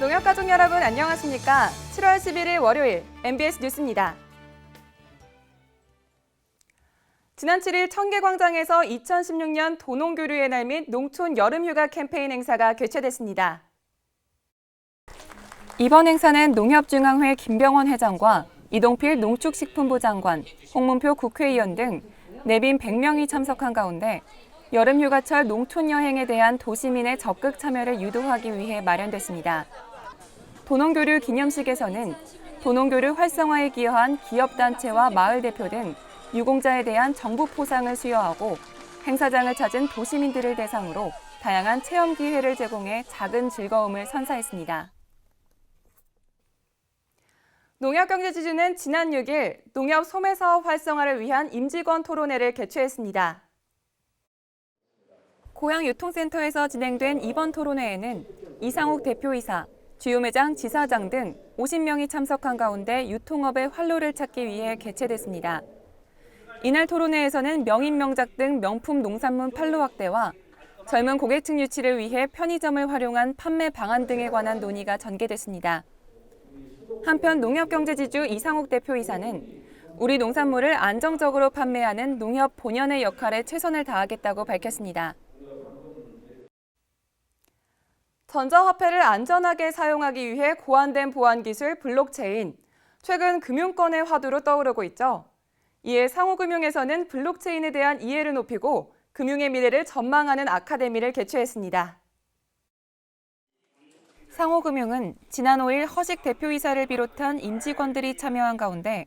농협 가족 여러분 안녕하십니까? 7월 11일 월요일 MBS 뉴스입니다. 지난 7일 청계광장에서 2016년 도농교류의 날 및 농촌 여름휴가 캠페인 행사가 개최됐습니다. 이번 행사는 농협중앙회 김병원 회장과 이동필 농축식품부 장관, 홍문표 국회의원 등 내빈 100명이 참석한 가운데 여름휴가철 농촌 여행에 대한 도시민의 적극 참여를 유도하기 위해 마련됐습니다. 도농교류 기념식에서는 도농교류 활성화에 기여한 기업단체와 마을 대표 등 유공자에 대한 정부 포상을 수여하고 행사장을 찾은 도시민들을 대상으로 다양한 체험 기회를 제공해 작은 즐거움을 선사했습니다. 농협경제지주는 지난 6일 농협 소매사업 활성화를 위한 임직원 토론회를 개최했습니다. 고양유통센터에서 진행된 이번 토론회에는 이상욱 대표이사, 주요 매장 지사장 등 50명이 참석한 가운데 유통업의 활로를 찾기 위해 개최됐습니다. 이날 토론회에서는 명인 명작 등 명품 농산물 판로 확대와 젊은 고객층 유치를 위해 편의점을 활용한 판매 방안 등에 관한 논의가 전개됐습니다. 한편 농협경제지주 이상욱 대표이사는 우리 농산물을 안정적으로 판매하는 농협 본연의 역할에 최선을 다하겠다고 밝혔습니다. 전자화폐를 안전하게 사용하기 위해 고안된 보안 기술 블록체인, 최근 금융권의 화두로 떠오르고 있죠. 이에 상호금융에서는 블록체인에 대한 이해를 높이고 금융의 미래를 전망하는 아카데미를 개최했습니다. 상호금융은 지난 5일 허식 대표이사를 비롯한 임직원들이 참여한 가운데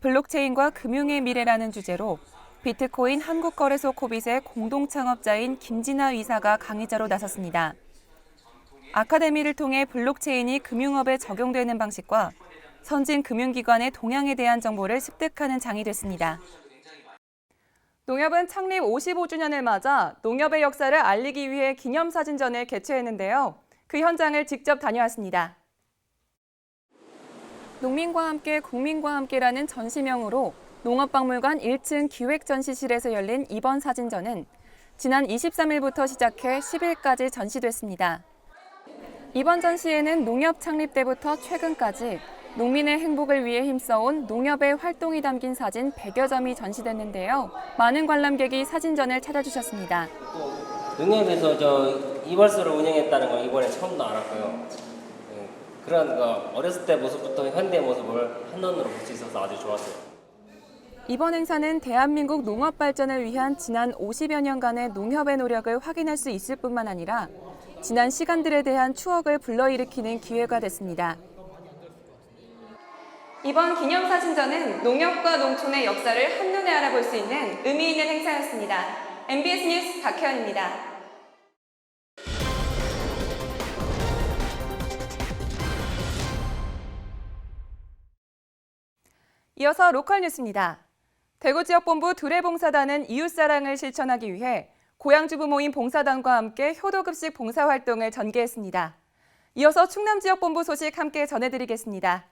블록체인과 금융의 미래라는 주제로 비트코인 한국거래소 코빗의 공동 창업자인 김진아 이사가 강의자로 나섰습니다. 아카데미를 통해 블록체인이 금융업에 적용되는 방식과 선진 금융기관의 동향에 대한 정보를 습득하는 장이 됐습니다. 농협은 창립 55주년을 맞아 농협의 역사를 알리기 위해 기념사진전을 개최했는데요. 그 현장을 직접 다녀왔습니다. 농민과 함께 국민과 함께라는 전시명으로 농업박물관 1층 기획전시실에서 열린 이번 사진전은 지난 23일부터 시작해 10일까지 전시됐습니다. 이번 전시에는 농협 창립 때부터 최근까지 농민의 행복을 위해 힘써온 농협의 활동이 담긴 사진 100여 점이 전시됐는데요. 많은 관람객이 사진전을 찾아주셨습니다. 농협에서 저 이발소를 운영했다는 걸 이번에 처음도 알았고요. 예, 그런 거 어렸을 때 모습부터 현대 모습을 한눈으로 볼 수 있어서 아주 좋았어요. 이번 행사는 대한민국 농업 발전을 위한 지난 50여 년간의 농협의 노력을 확인할 수 있을 뿐만 아니라 지난 시간들에 대한 추억을 불러일으키는 기회가 됐습니다. 이번 기념사진전은 농협과 농촌의 역사를 한눈에 알아볼 수 있는 의미 있는 행사였습니다. MBS 뉴스 박혜연입니다. 이어서 로컬 뉴스입니다. 대구 지역본부 두레봉사단은 이웃사랑을 실천하기 위해 고향주부 모임 봉사단과 함께 효도급식 봉사활동을 전개했습니다. 이어서 충남지역본부 소식 함께 전해드리겠습니다.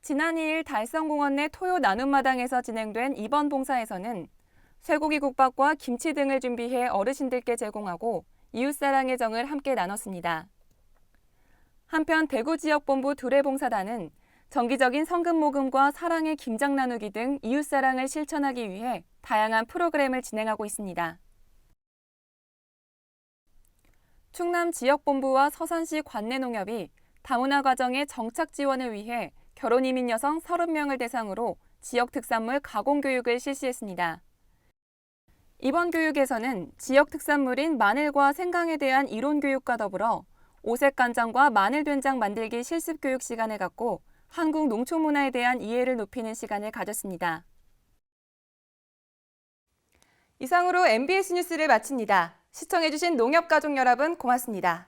지난 2일 달성공원 내 토요 나눔마당에서 진행된 이번 봉사에서는 쇠고기 국밥과 김치 등을 준비해 어르신들께 제공하고 이웃사랑의 정을 함께 나눴습니다. 한편 대구지역본부 두레봉사단은 정기적인 성금 모금과 사랑의 김장 나누기 등 이웃 사랑을 실천하기 위해 다양한 프로그램을 진행하고 있습니다. 충남 지역본부와 서산시 관내농협이 다문화 과정의 정착 지원을 위해 결혼 이민 여성 30명을 대상으로 지역 특산물 가공 교육을 실시했습니다. 이번 교육에서는 지역 특산물인 마늘과 생강에 대한 이론 교육과 더불어 오색 간장과 마늘 된장 만들기 실습 교육 시간을 갖고 한국 농촌 문화에 대한 이해를 높이는 시간을 가졌습니다. 이상으로 MBS 뉴스를 마칩니다. 시청해주신 농협가족 여러분 고맙습니다.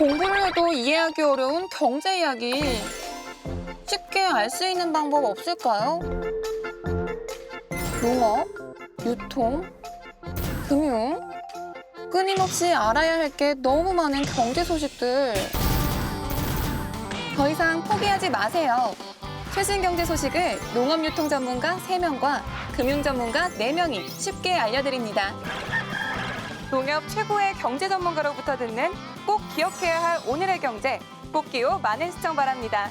공부를 해도 이해하기 어려운 경제 이야기. 쉽게 알 수 있는 방법 없을까요? 농업, 유통, 금융. 끊임없이 알아야 할 게 너무 많은 경제 소식들. 더 이상 포기하지 마세요. 최신 경제 소식을 농업유통 전문가 3명과 금융 전문가 4명이 쉽게 알려드립니다. 농협 최고의 경제 전문가로부터 듣는 꼭 기억해야 할 오늘의 경제. 꼭 기호 많은 시청 바랍니다.